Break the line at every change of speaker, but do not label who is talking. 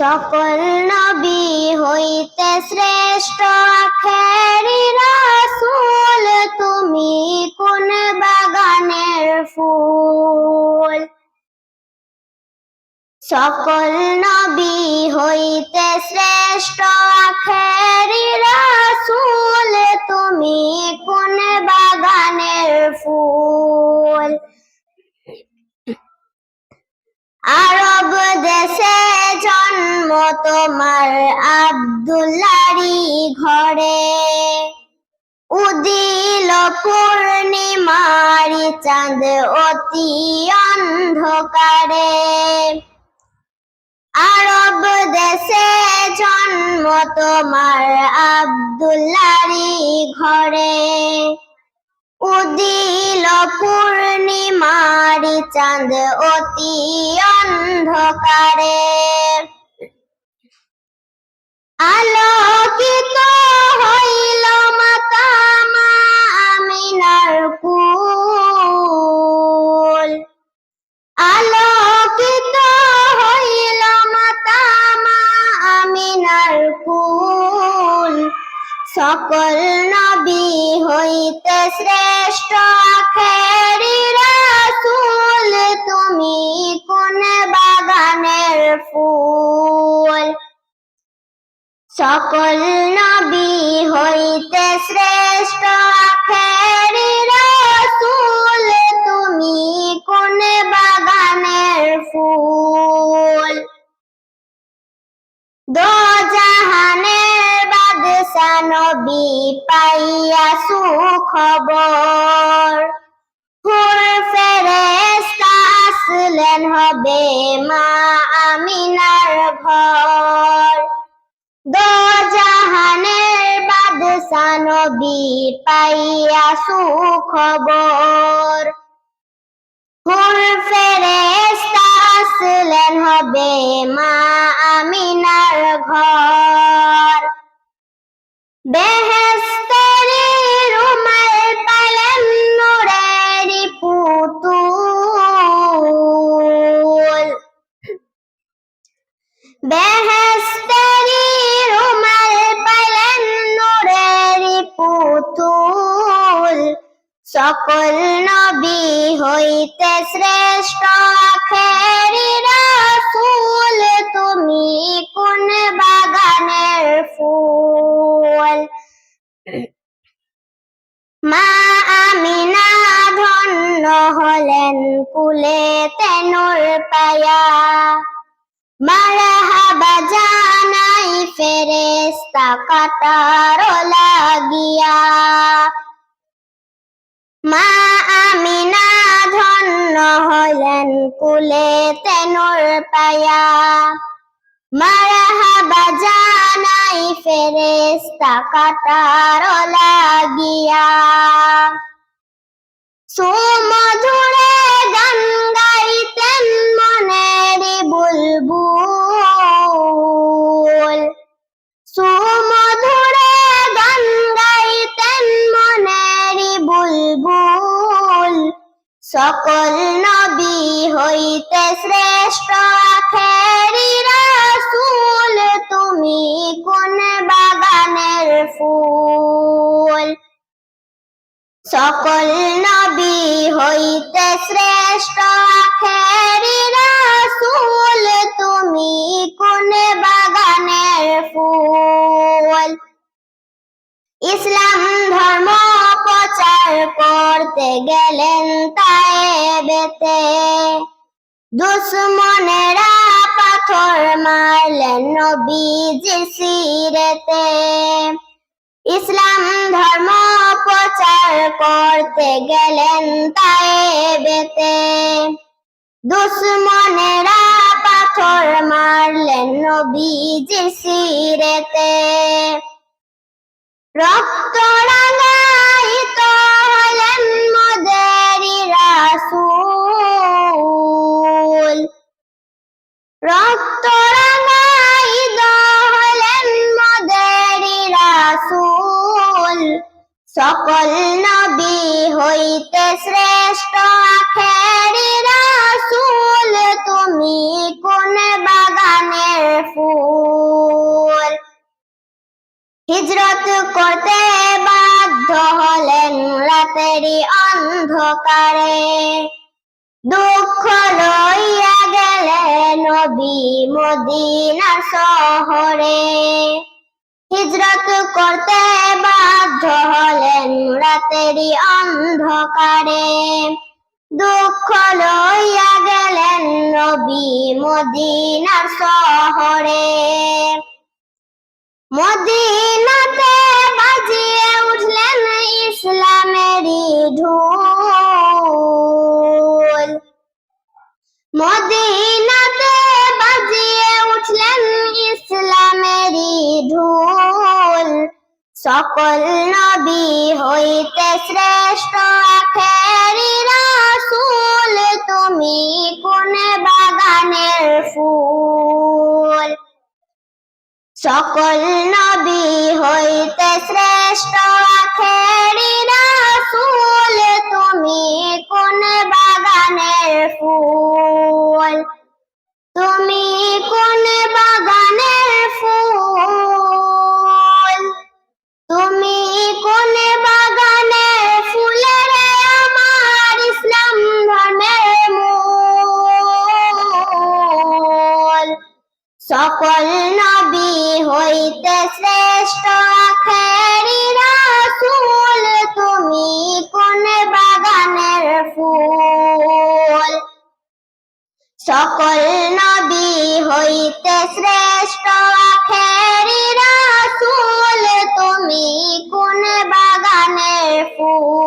সকল নবী হইতে শ্রেষ্ঠ আখেরি রাসূল, তুমি কোন বাগানের ফুল? সকল নবী হইতে শ্রেষ্ঠ আখেরি রাসূল, তুমি কোন বাগানের ফুল? আরব দেশে জন্ম তোমার আব্দুল্লারি ঘরে। উদিল পূর্ণিমারি চাঁদ অতি অন্ধকারে। আরব দেশে জন্ম তোমার আব্দুল্লারি ঘরে। উদিল পূর্ণিমারি চাঁদ অতি অন্ধকারে। আলোকিত হইল মাতামা আমিনার কুল। আলোকিত হইল মাতামা আমিনার কুল। সকল নবী হইতে শ্রেষ্ঠ আখেরি সকল নবী হইতে শ্রেষ্ঠ আখেরি রাসূল, তুমি কোন বাগানের ফুল? দো জাহানের বাদশা নবী পাইয়া সুখবর। হুর ফেরেশতা আসলেন হবে মা আমিনার ঘর। নবী পাইয়া সুখবর। হুর আসলেন হবে মা আমিনার ঘর। বেহেশতেরি রুমাল পালেন নূরেরি পুতুল। বেহেশতেরি সকল নবী হইতে শ্রেষ্ঠ আখেরি রাসূল। তুমি কোন বাগানের ফুল? মা আমিনা ধন্য হলেন কুলে তেনুর পায়া। মারহাবা জানাই ফেরেশতা কাতার লাগিয়া। হলেন কুলে তেনুর পায়া। মারহাবা জানাই ফেরেশতা কাটার লাগিয়া। সুমধুরে গান গাইতেন মনের বুলবুল। সুমধুরে গান গাইতেন মনের বুলবুল। সকল নবী হইতে শ্রেষ্ঠ আখেরি রাসূল, তুমি কোন বাগানের ফুল? সকল নবী হইতে শ্রেষ্ঠ আখেরি রাসূল, তুমি কোন বাগানের ফুল? ইসলাম ধর্ম প্রচার করতে গেলেন তায়েবেতে দুশ্মনেরা পাথর মারলেন নবীজির সিরেতে। ইসলাম ধর্ম প্রচার করতে গেলেন তাই তায়েবেতে দুশ্মনেরা পাথর মারলেন নবীজির সিরেতে। রক্ত রাঙাইত শ্রেষ্ঠ আখেরি রাসূল, তুমি কোন বাগানের ফুল? হিজরত করতে বাধ্য হলেন রাতেরই অন্ধকারে। দুঃখ লইয়া গেলেন নবী মদিনার শহরে। হিজরত করতে বাধ্য হলেন রাতেরই অন্ধকারে দুঃখ লইয়া গেলেন নবী মদিনার শহরে। মদিনাতে সকল নবী হইতে শ্রেষ্ঠ আখেরি রাসূল, তুমি কোন বাগানের ফুল? সকল নবী হইতে শ্রেষ্ঠ আখেরি রাসূল, তুমি কোন বাগানের ফুল? তুমি কোন সকল নবী হইতে শ্রেষ্ঠ আখেরি রাসূল। তুমি কোন বাগানের ফুল? সকল নবী হইতে শ্রেষ্ঠ আখেরি রাসূল। তুমি কোন বাগানের ফুল?